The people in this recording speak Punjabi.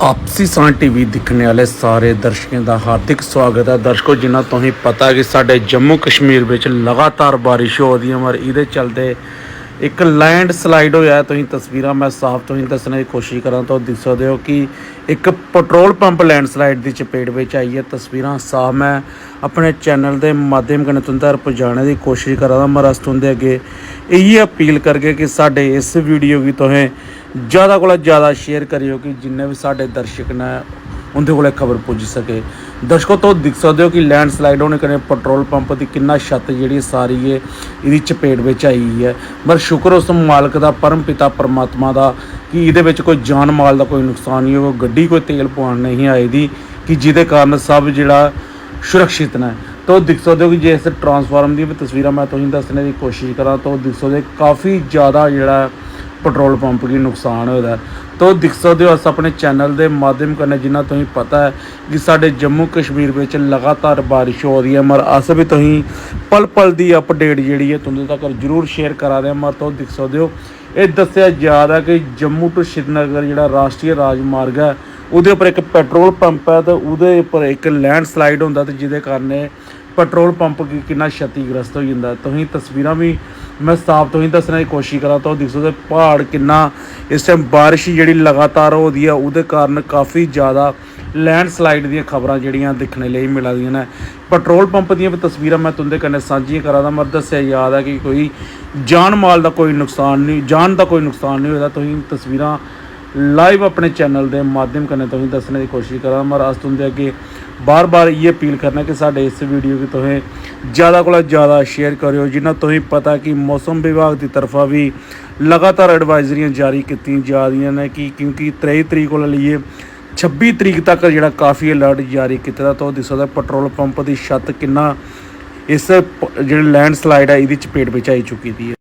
ਆਪਸੀ ਸਾਂ ਟੀਵੀ ਦੇਖਣ ਵਾਲੇ ਸਾਰੇ ਦਰਸ਼ਕਾਂ ਦਾ ਹਾਰਦਿਕ ਸਵਾਗਤ ਹੈ। ਦਰਸ਼ਕੋ ਜਿਨ੍ਹਾਂ ਤੋਂ ਹੀ ਪਤਾ ਕਿ ਸਾਡੇ ਜੰਮੂ ਕਸ਼ਮੀਰ ਵਿੱਚ ਲਗਾਤਾਰ ਬਾਰਿਸ਼ ਹੋ ਰਹੀ ਹੈ ਮਰ ਇਹਦੇ ਚਲਦੇ ਇੱਕ ਲੈਂਡ ਸਲਾਈਡ ਹੋਇਆ ਤੁਸੀਂ ਤਸਵੀਰਾਂ ਮੈਂ ਸਾਫ਼ ਤੋਂ ਹੀ ਦੱਸਣ ਦੀ ਕੋਸ਼ਿਸ਼ ਕਰਾਂ ਤਾਂ ਦਿਖ ਸਕਦੇ ਹੋ ਕਿ ਇੱਕ ਪੈਟਰੋਲ ਪੰਪ ਲੈਂਡ ਸਲਾਈਡ ਦੀ ਚਪੇਟ ਵਿੱਚ ਆਈ ਹੈ। ਤਸਵੀਰਾਂ ਸਾਫ਼ ਮੈਂ ਆਪਣੇ ਚੈਨਲ ਦੇ ਮਾਧਿਅਮ ਕਨੇ ਤੁੰਦ ਪਹੁੰਚਾਉਣ ਦੀ ਕੋਸ਼ਿਸ਼ ਕਰਾਂ ਮੈਂ ਰਸ ਤੁੰਦੇ ਅੱਗੇ ਇਹੀ ਅਪੀਲ ਕਰਕੇ ਕਿ ਸਾਡੇ ਇਸ ਵੀਡੀਓ ਕੀ ਤੁਸੀਂ ਜ਼ਿਆਦਾ ਕੋਲੋਂ ਜ਼ਿਆਦਾ ਸ਼ੇਅਰ ਕਰਿਓ ਕਿ ਜਿੰਨੇ ਵੀ ਸਾਡੇ ਦਰਸ਼ਕ ਨੇ, ਉਹਦੇ ਕੋਲੇ ਖਬਰ ਪੁੱਜ ਸਕੇ। ਦਰਸ਼ਕੋ ਤੋਂ ਦਿਖ ਸਕਦੇ ਹੋ ਕਿ ਲੈਂਡ ਸਲਾਈਡ ਹੋਣੇ ਕਰੇ ਪੈਟਰੋਲ ਪੰਪ ਦੀ ਕਿੰਨਾ ਛੱਤ ਜਿਹੜੀ ਸਾਰੀ ਹੈ ਇਹਦੀ ਚਪੇਟ ਵਿੱਚ ਆਈ ਹੈ। ਪਰ ਸ਼ੁਕਰ ਉਸ ਮਾਲਕ ਦਾ, ਪਰਮ ਪਿਤਾ ਪਰਮਾਤਮਾ ਦਾ ਕਿ ਇਹਦੇ ਵਿੱਚ ਕੋਈ ਜਾਨ ਮਾਲ ਦਾ ਕੋਈ ਨੁਕਸਾਨ ਨਹੀਂ ਹੋਇਆ, ਗੱਡੀ ਕੋਈ ਤੇਲ ਪਵਾਉਣ ਨਹੀਂ ਆਈ ਦੀ ਕਿ ਜਿਹਦੇ ਕਾਰਨ ਸਭ ਜਿਹੜਾ ਸੁਰੱਖਿਅਤ ਨੇ। ਤੋ ਦਿਖ ਸਕਦੇ ਹੋ ਕਿ ਜੇ, ਇਸ ਟਰਾਂਸਫਾਰਮ ਦੀ ਵੀ ਤਸਵੀਰਾਂ ਮੈਂ ਤੁਹਾਨੂੰ ਦੱਸਣ ਦੀ ਕੋਸ਼ਿਸ਼ ਕਰਾਂ ਤਾਂ ਦਿਖ ਸਕਦੇ ਕਾਫੀ ਜ਼ਿਆਦਾ ਜਿਹੜਾ ਪੈਟਰੋਲ ਪੰਪ ਕੀ ਨੁਕਸਾਨ ਹੋਇਆ ਹੈ। ਤੋ ਦਿਖ ਸਕਦੇ ਹੋ ਅਸ ਆਪਣੇ ਚੈਨਲ ਦੇ ਮਾਧਿਅਮ ਕਰਨੇ ਜਿਨ੍ਹਾਂ ਤੁਸੀਂ ਪਤਾ ਹੈ ਕਿ ਸਾਡੇ ਜੰਮੂ ਕਸ਼ਮੀਰ ਵਿੱਚ ਲਗਾਤਾਰ ਬਾਰਿਸ਼ ਹੋ ਰਹੀ ਹੈ ਮਰ, ਅਸ ਵੀ ਤੁਸੀਂ ਪਲ ਪਲ ਦੀ ਅਪਡੇਟ ਜਿਹੜੀ ਹੈ ਤੁਹਾਨੂੰ ਤੱਕ ਜ਼ਰੂਰ ਸ਼ੇਅਰ ਕਰਾ ਰਹੇ ਹਾਂ ਮਰ, ਤੋਂ ਦਿਖ ਸਕਦੇ ਹੋ ਇਹ ਦੱਸਿਆ ਜਾ ਰਿਹਾ ਕਿ ਜੰਮੂ ਤੋਂ ਸ਼੍ਰੀਨਗਰ ਜਿਹੜਾ ਰਾਸ਼ਟਰੀ ਰਾਜਮਾਰਗ ਹੈ, ਉਹਦੇ ਉੱਪਰ ਇੱਕ ਪੈਟਰੋਲ ਪੰਪ ਹੈ ਤੇ ਉਹਦੇ ਉੱਪਰ ਇੱਕ ਲੈਂਡਸਲਾਈਡ ਹੁੰਦਾ ਤੇ ਜਿਹਦੇ ਕਾਰਨ ਪੈਟਰੋਲ ਪੰਪ ਕਿੰਨਾ ਛਤੀਗ੍ਰਸਤ ਹੋ ਜਾਂਦਾ। ਤੁਸੀਂ ਤਸਵੀਰਾਂ ਵੀ ਮੈਂ ਸਾਫ਼ ਤੋਂ ਹੀ ਦੱਸਣ ਦੀ ਕੋਸ਼ਿਸ਼ ਕਰਾਂ ਤਾਂ ਉਹ ਦਿਖ ਸਕਦੇ ਪਹਾੜ ਕਿੰਨਾ ਇਸ ਟਾਈਮ ਬਾਰਿਸ਼ ਜਿਹੜੀ ਲਗਾਤਾਰ ਹੋ ਰਹੀ ਆ, ਉਹਦੇ ਕਾਰਨ ਕਾਫੀ ਜ਼ਿਆਦਾ ਲੈਂਡ ਸਲਾਈਡ ਦੀਆਂ ਖਬਰਾਂ ਜਿਹੜੀਆਂ ਦੇਖਣ ਲਈ ਮਿਲਦੀਆਂ ਨੇ। ਪੈਟਰੋਲ ਪੰਪ ਦੀਆਂ ਵੀ ਤਸਵੀਰਾਂ ਮੈਂ ਤੁੰਦੇ ਕੰਨੇ ਸਾਂਝੀਆਂ ਕਰਾਂ ਦਾ ਮਰ ਦੱਸਿਆ ਯਾਦ ਹੈ ਕਿ ਕੋਈ ਜਾਨ ਮਾਲ ਦਾ ਕੋਈ ਨੁਕਸਾਨ ਨਹੀਂ, ਜਾਨ ਦਾ ਕੋਈ ਨੁਕਸਾਨ ਨਹੀਂ ਹੋਇਆ। ਤੁਸੀਂ ਤਸਵੀਰਾਂ ਲਾਈਵ ਆਪਣੇ ਚੈਨਲ ਦੇ ਮਾਧਿਅਮ ਕਰਨੇ ਤੁਸੀਂ ਦੱਸਣ ਦੀ ਕੋਸ਼ਿਸ਼ ਕਰਾਂ। ਮੈਂ ਅਸ ਤੁੰਦੇ ਅੱਗੇ ਬਾਰ-ਬਾਰ ਇਹ ਅਪੀਲ ਕਰਨਾ ਕਿ ਸਾਡੇ ਇਸ ਵੀਡੀਓ ਕੀ ਤੁਸੀਂ ਜ਼ਿਆਦਾ ਕੋਲੋਂ ਜ਼ਿਆਦਾ ਸ਼ੇਅਰ ਕਰਿਓ ਜਿਨ੍ਹਾਂ ਤੋਂ ਹੀ ਪਤਾ ਕਿ ਮੌਸਮ ਵਿਭਾਗ ਦੀ ਤਰਫਾ ਵੀ ਲਗਾਤਾਰ ਐਡਵਾਈਜ਼ਰੀਆਂ ਜਾਰੀ ਕੀਤੀਆਂ ਜਾ ਰਹੀਆਂ ਨੇ ਕਿ ਕਿਉਂਕਿ 23 ਤਰੀਕ ਕੋਲ ਲਈਏ 26 ਤਰੀਕ ਤੱਕ ਜਿਹੜਾ ਕਾਫੀ ਅਲਰਟ ਜਾਰੀ ਕੀਤਾ ਤਾਂ ਉਹ ਦਿਸਦਾ ਪੈਟਰੋਲ ਪੰਪ ਦੀ ਛੱਤ ਕਿੰਨਾ ਇਸ ਜਿਹੜੀ ਲੈਂਡਸਲਾਈਡ ਹੈ ਇਹਦੀ ਚਪੇਟ ਵਿੱਚ ਆਈ ਚੁੱਕੀ ਦੀ ਹੈ।